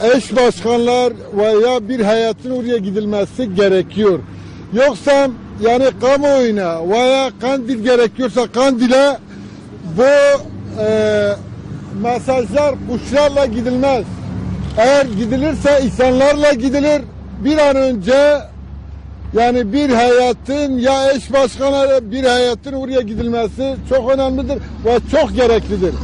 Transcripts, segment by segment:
eş başkanlar veya bir heyettin oraya gidilmesi gerekiyor. Yoksa yani kamuoyuna veya kandil gerekiyorsa kandile bu e, mesajlar kuşlarla gidilmez. Eğer gidilirse insanlarla gidilir. Bir an önce yani bir hayatın ya eş başkanları bir hayatın oraya gidilmesi çok önemlidir ve çok gereklidir.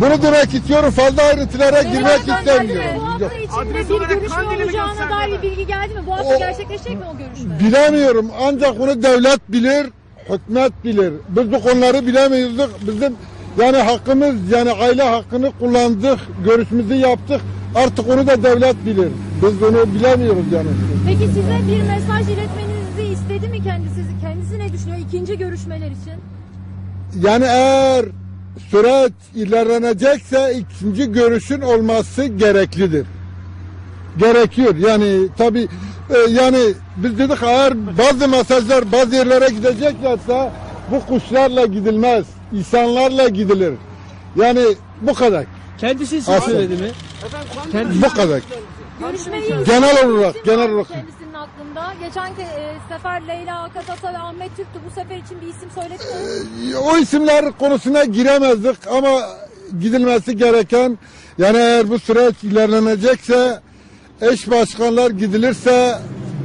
Bunu demek istiyorum. Fazla ayrıntılara girmek istemiyorum. Bu hafta Yok. içinde Adres bir olarak görüşme Kandil'i olacağına gösterdiler. dair bilgi geldi mi? Bu hafta O- gerçekleşecek mi o görüşme? Bilemiyorum. Ancak bunu devlet bilir, hükümet bilir. Biz bu konuları bilemiyoruz. Bizim yani hakkımız yani aile hakkını kullandık, görüşümüzü yaptık. Artık onu da devlet bilir. Biz bunu bilemiyoruz yani. Peki size bir mesaj iletmenizi istedi mi kendisi? Kendisi ne düşünüyor ikinci görüşmeler için? Yani eğer süreç ilerlenecekse ikinci görüşün olması gereklidir. Gerekiyor. Yani tabi yani biz dedik eğer bazı mesajlar bazı yerlere gideceklerse bu kuşlarla gidilmez. insanlarla gidilir. Yani bu kadar. Kendisi size Aslında. söyledi mi? Kendisi Bu kadar. Görüşmeyi Genel olarak, genel olarak. Kendisinin aklında. Geçen ke- e, sefer Leyla Akatata ve Ahmet Türk'tü. Bu sefer için bir isim söyledi mi? o isimler konusuna giremezdik ama gidilmesi gereken yani eğer bu süreç ilerlenecekse eş başkanlar gidilirse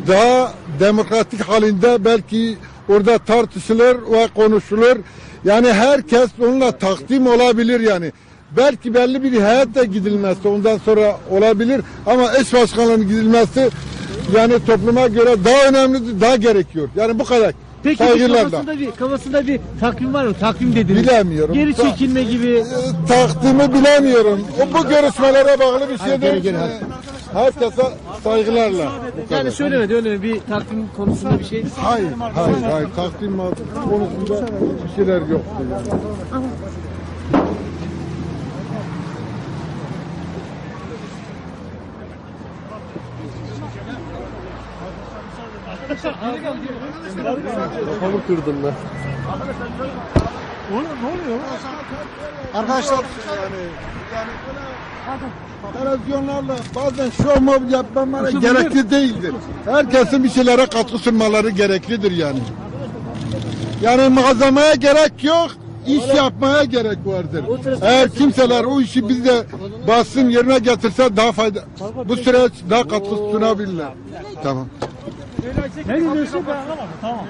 daha demokratik halinde belki orada tartışılır ve konuşulur. Yani herkes onunla takdim olabilir yani. Belki belli bir heyet de gidilmezse ondan sonra olabilir ama eş başkanların gidilmesi yani topluma göre daha önemli, daha gerekiyor. Yani bu kadar. Peki bir kafasında bir kafasında bir takvim var mı? Takvim dediniz. Bilemiyorum. Geri Ta- çekilme gibi. E, takdimi bilemiyorum. O bu görüşmelere bağlı bir şey değil. geri, Herkese saygılarla. Yani söylemedi öyle mi? Bir takvim konusunda bir şey. Hayır, hayır, hayır. Takdim konusunda bir şeyler yok. Kafamı kırdım ben. Arkadaşlar yani, televizyonlarla bazen şov mov yapmaları gerekli değildir. Herkesin bir şeylere katkı sunmaları gereklidir yani. Yani malzemeye gerek yok, iş yapmaya gerek vardır. Eğer kimseler o işi bizde bassın yerine getirse daha fayda, bu süreç daha katkı sunabilirler. Tamam. Ne diyorsun? Ben anlamadım. Tamam.